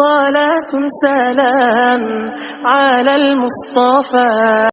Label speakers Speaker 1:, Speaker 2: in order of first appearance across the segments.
Speaker 1: صلاة سلام على المصطفى.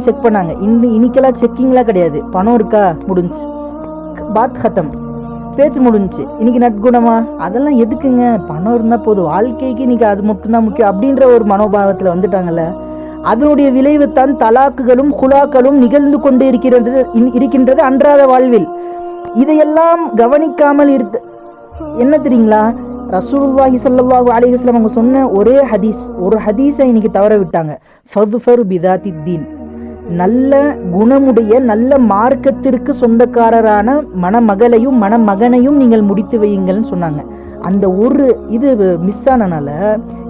Speaker 2: Check பண்ணாங்க. இன்னும் இன்னைக்கெல்லாம் செக்கிங்லாம் கிடையாது. பணம் இருக்கா? முடிஞ்சு. பாத் ஹத்தம் பேச்சு முடிஞ்சுச்சு இன்னைக்கு நட்குணமா அதெல்லாம் எதுக்குங்க? பணம் இருந்தால் போதும். வாழ்க்கைக்கு இன்னைக்கு அது மட்டும்தான் முக்கியம். அப்படின்ற ஒரு மனோபாவத்தில் வந்துட்டாங்கல்ல. அதனுடைய விளைவு தான் தலாக்குகளும் குலாக்களும் நிகழ்ந்து கொண்டு இருக்கிறது இன்- இருக்கின்றது அன்றாட வாழ்வில். இதையெல்லாம் கவனிக்காமல் இருந்த என்ன தெரியுங்களா? ரசூலுல்லாஹி ஸல்லல்லாஹு அலிஹஸ்லாம் அவங்க சொன்ன ஒரே ஹதீஸ் ஒரு ஹதீஸை இன்னைக்கு தவற விட்டாங்க. ஃபதுஃபர் பிதாத்தி தீன். நல்ல குணமுடைய நல்ல மார்க்கத்திற்கு சொந்தக்காரரான மணமகளையும் மணமகனையும் நீங்கள் முடித்து வையுங்கள்னு சொன்னாங்க. அந்த ஒரு இது மிஸ் ஆனனால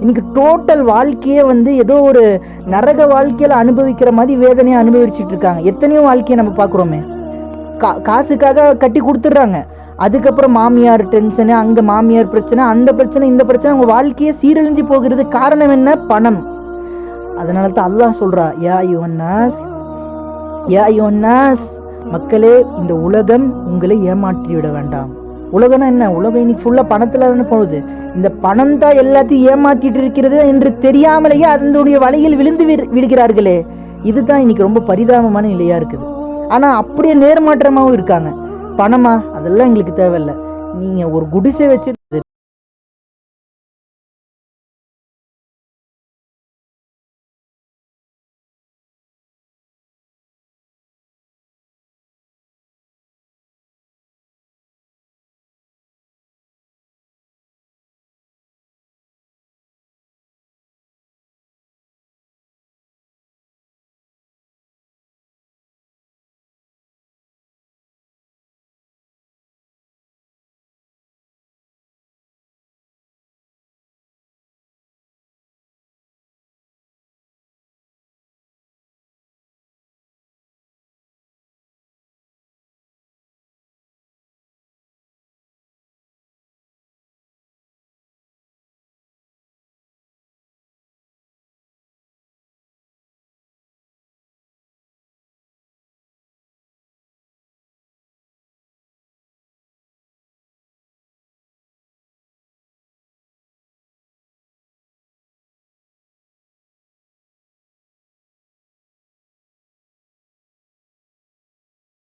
Speaker 2: இன்னைக்கு டோட்டல் வாழ்க்கையே வந்து ஏதோ ஒரு நரக வாழ்க்கையில அனுபவிக்கிற மாதிரி வேதனையை அனுபவிச்சுட்டு இருக்காங்க. எத்தனையோ வாழ்க்கையை நம்ம பார்க்குறோமே. கா காசுக்காக கட்டி கொடுத்துட்றாங்க. அதுக்கப்புறம் மாமியார் டென்ஷனு அங்கே மாமியார் பிரச்சனை அந்த பிரச்சனை இந்த பிரச்சனை அவங்க வாழ்க்கையே சீரழிஞ்சு போகிறது காரணம் என்ன? பணம். அதனால தான் அல்லாஹ் சொல்கிறா யா யுவன்னாஸ் யா யுவன்னாஸ் மக்களே இந்த உலகம் உங்களை ஏமாற்றி விட வேண்டாம். உலகம்னா என்ன? உலகம் இன்னைக்கு ஃபுல்லா பணத்துல தானே போகுது. இந்த பணம் தான் எல்லாத்தையும் ஏமாற்றிட்டு இருக்கிறது என்று தெரியாமலேயே அதனுடைய வலையில் விழுந்து விடு- விடுகிறார்களே. இதுதான் இன்னைக்கு ரொம்ப பரிதாபமான நிலையா இருக்குது. ஆனா அப்படியே நேர்மாற்றமாகவும் இருக்காங்க. பணமா? அதெல்லாம் எங்களுக்கு தேவையில்ல. நீங்க ஒரு குடிசை வச்சு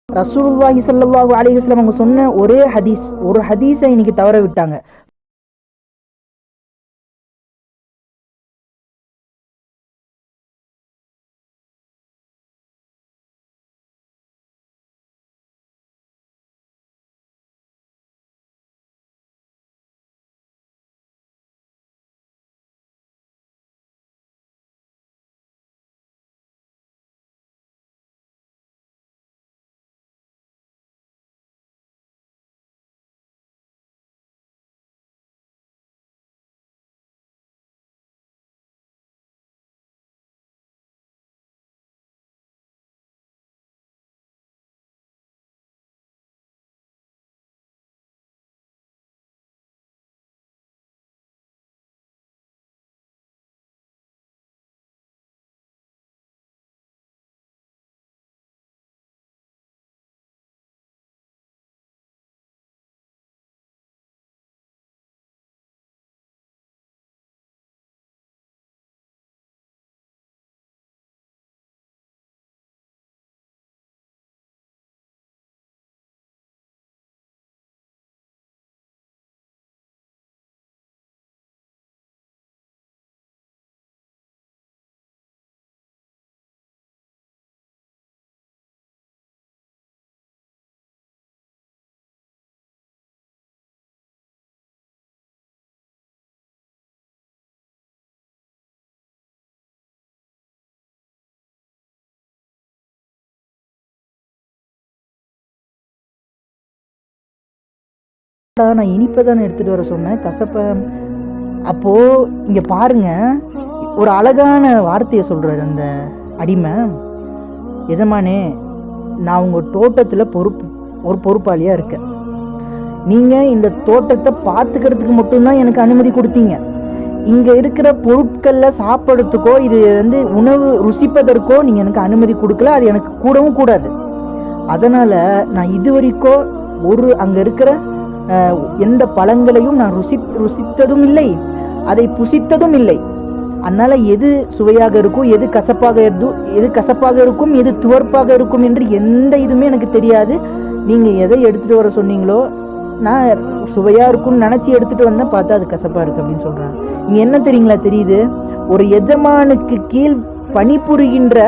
Speaker 2: ரசூலுல்லாஹி சல்லாஹூ அலிஹஸ்லாம் அவங்க சொன்ன ஒரே ஹதீஸ் ஒரு ஹதீஸை இன்னைக்கு தவற விட்டாங்க. நான் இனிப்பை தானே எடுத்துகிட்டு வர சொன்னேன். கசப்பை அப்போது இங்கே பாருங்க ஒரு அழகான வார்த்தையை சொல்கிறார் அந்த அடிமை. எஜமானே நான் உங்கள் தோட்டத்தில் பொறுப்பு ஒரு பொறுப்பாளியாக இருக்கேன். நீங்கள் இந்த தோட்டத்தை பார்த்துக்கிறதுக்கு மட்டும்தான் எனக்கு அனுமதி கொடுத்தீங்க. இங்கே இருக்கிற பொருட்களில் சாப்பிட்றதுக்கோ இது வந்து உணவு ருசிப்பதற்கோ நீங்கள் எனக்கு அனுமதி கொடுக்கல. அது எனக்கு கூடவும் கூடாது. அதனால் நான் இது வரைக்கும் ஒரு அங்கே இருக்கிற எந்த பழங்களையும் நான் ருசி ருசித்ததும் இல்லை அதை புசித்ததும் இல்லை அதனால் எது சுவையாக இருக்கும் எது கசப்பாக இருக்கும் எது கசப்பாக இருக்கும் எது துவர்ப்பாக இருக்கும் என்று எந்த இதுவுமே எனக்கு தெரியாது. நீங்கள் எதை எடுத்துட்டு வர சொன்னீங்களோ நான் சுவையாக இருக்கும்னு நினச்சி எடுத்துகிட்டு வந்தேன் பார்த்தா அது கசப்பாக இருக்குது அப்படின்னு சொல்கிறாங்க நீங்கள் என்ன தெரியுங்களா தெரியுது? ஒரு எஜமானுக்கு கீழ் பணிபுரிகின்ற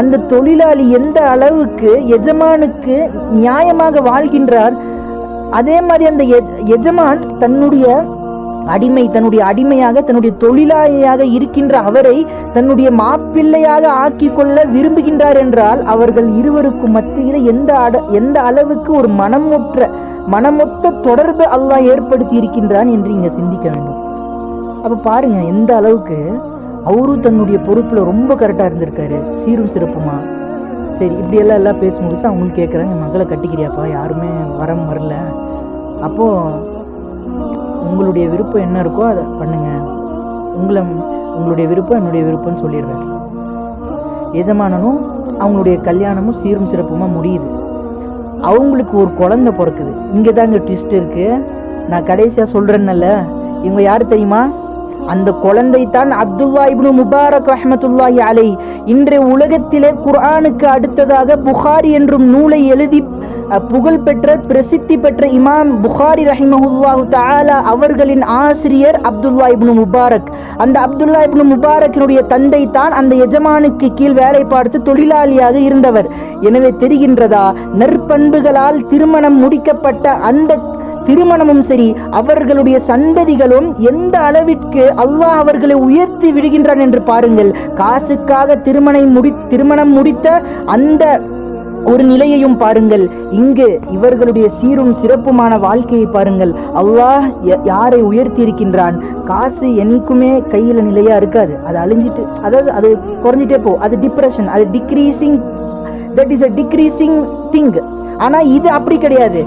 Speaker 2: அந்த தொழிலாளி எந்த அளவுக்கு எஜமானுக்கு நியாயமாக வாழ்கின்றார் அதே மாதிரி அந்த எஜமான் தன்னுடைய அடிமை தன்னுடைய அடிமையாக தன்னுடைய தொழிலாளியாக இருக்கின்ற அவரை தன்னுடைய மாப்பிள்ளையாக ஆக்கி கொள்ள விரும்புகின்றார் என்றால் அவர்கள் இருவருக்கும் மத்தியில் எந்த அட எந்த அளவுக்கு ஒரு மனமுற்ற மனமொத்த தொடர்பு அல்லாஹ் ஏற்படுத்தி இருக்கின்றான் என்று இங்க சிந்திக்க வேண்டும். அப்ப பாருங்க எந்த அளவுக்கு அவரும் தன்னுடைய பொறுப்புல ரொம்ப கரெக்டா இருந்திருக்காரு. சீரும் சிறப்புமா? சரி இப்படியெல்லாம் எல்லாம் பேச்சு முடிச்சு அவங்களும் கேட்குறாங்க மகளை கட்டிக்கிறியாப்பா? யாருமே வரம் வரல. அப்போது உங்களுடைய விருப்பம் என்ன இருக்கோ அதை பண்ணுங்க. உங்களை உங்களுடைய விருப்பம் என்னுடைய விருப்பம்னு சொல்லிடுறாரு எஜமானனும் அவங்களுடைய கல்யாணமும் சீரும் சிறப்புமாக முடியுது. அவங்களுக்கு ஒரு குழந்தை பிறக்குது. இங்கே தாங்க ட்விஸ்ட் இருக்குது நான் கடைசியாக சொல்கிறேன்னல்ல இவங்க யார் தெரியுமா? அந்த குழந்தை தான் அப்துல்லா இப்னு முபாரக் ரஹ்மத்துல்லாஹி அலை. இன்றைய உலகத்திலே குர்ஆனுக்கு அடுத்ததாக புகாரி என்றும் நூலை எழுதி புகழ் பெற்ற பிரசித்தி பெற்ற இமாம் புகாரி ரஹிமஹுல்லாஹு தாலா அவர்களின் ஆசிரியர் அப்துல்லா இப்னு முபாரக். அந்த அப்துல்லா இப்னு முபாரக்கினுடைய தந்தை தான் அந்த எஜமானுக்கு கீழ் வேலை பார்த்து தொழிலாளியாக இருந்தவர். எனவே தெரிகின்றதா? நற்பண்புகளால் திருமணம் முடிக்கப்பட்ட அந்த திருமணமும் சரி அவர்களுடைய சந்ததிகளும் எந்த அளவிற்கு அல்லாஹ் அவர்களை உயர்த்தி விடுகின்றான் என்று பாருங்கள். காசுக்காக திருமணம் முடி திருமணம் முடித்த அந்த ஒரு நிலையையும் பாருங்கள். இங்கு இவர்களுடைய சீரும் சிறப்புமான வாழ்க்கையை பாருங்கள். அல்லாஹ் ய- யாரை உயர்த்தி இருக்கின்றான்? காசு என்றைக்குமே கையில நிலையா இருக்காது. அது அழிஞ்சிட்டு அதாவது அது குறைஞ்சிட்டே போ அது டிப்ரெஷன் அது decreasing that is a decreasing thing ஆனா இது அப்படி கிடையாது.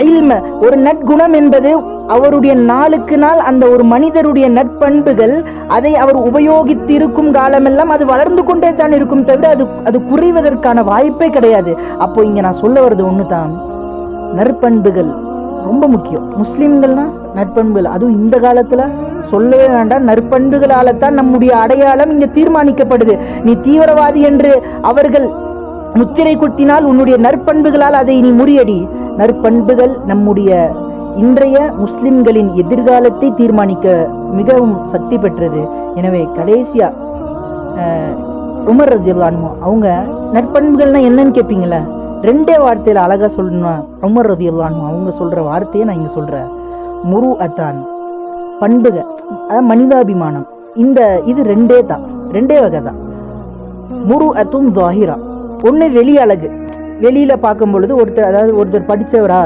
Speaker 2: இல்ம ஒரு நற்குணம் என்பது அவருடைய நாளுக்கு நாள் அந்த ஒரு மனிதருடைய நற்பண்புகள் அதை அவர் உபயோகித்து இருக்கும் காலமெல்லாம் அது வளர்ந்து கொண்டே தான் இருக்கும் தவிர அது அது குறைவதற்கான வாய்ப்பே கிடையாது. அப்போ இங்க நான் சொல்ல வர்றது ஒன்று தான் நற்பண்புகள் ரொம்ப முக்கியம். முஸ்லிம்கள்னா நற்பண்புகள். அதுவும் இந்த காலத்துல சொல்லவே வேண்டாம். நற்பண்புகளால தான் நம்முடைய அடையாளம் இங்க தீர்மானிக்கப்படுது. நீ தீவிரவாதி என்று அவர்கள் முத்திரை குத்தினால் உன்னுடைய நற்பண்புகளால் அதை நீ முறியடி. நற்பண்புகள் நம்முடைய இன்றைய முஸ்லிம்களின் எதிர்காலத்தை தீர்மானிக்க மிகவும் சக்தி பெற்றது. எனவே கடைசியா உமர் ரஜியல்லான்மோ அவங்க நற்பண்புகள்னா என்னன்னு கேட்பீங்களே ரெண்டே வார்த்தையில அழகா சொல்லணும் உமர் ரதியல்லான்மோ அவங்க சொல்ற வார்த்தையை நான் இங்க சொல்றேன். முரு அத்தான் பண்புக அதாவது மனிதாபிமானம். இந்த இது ரெண்டே தான் ரெண்டே வகை தான் முரு அத்தும் தாஹிரா ஒன்று வெளி அழகு வெளியில் பார்க்கும் பொழுது ஒருத்தர் அதாவது ஒருத்தர் படிச்சவரா?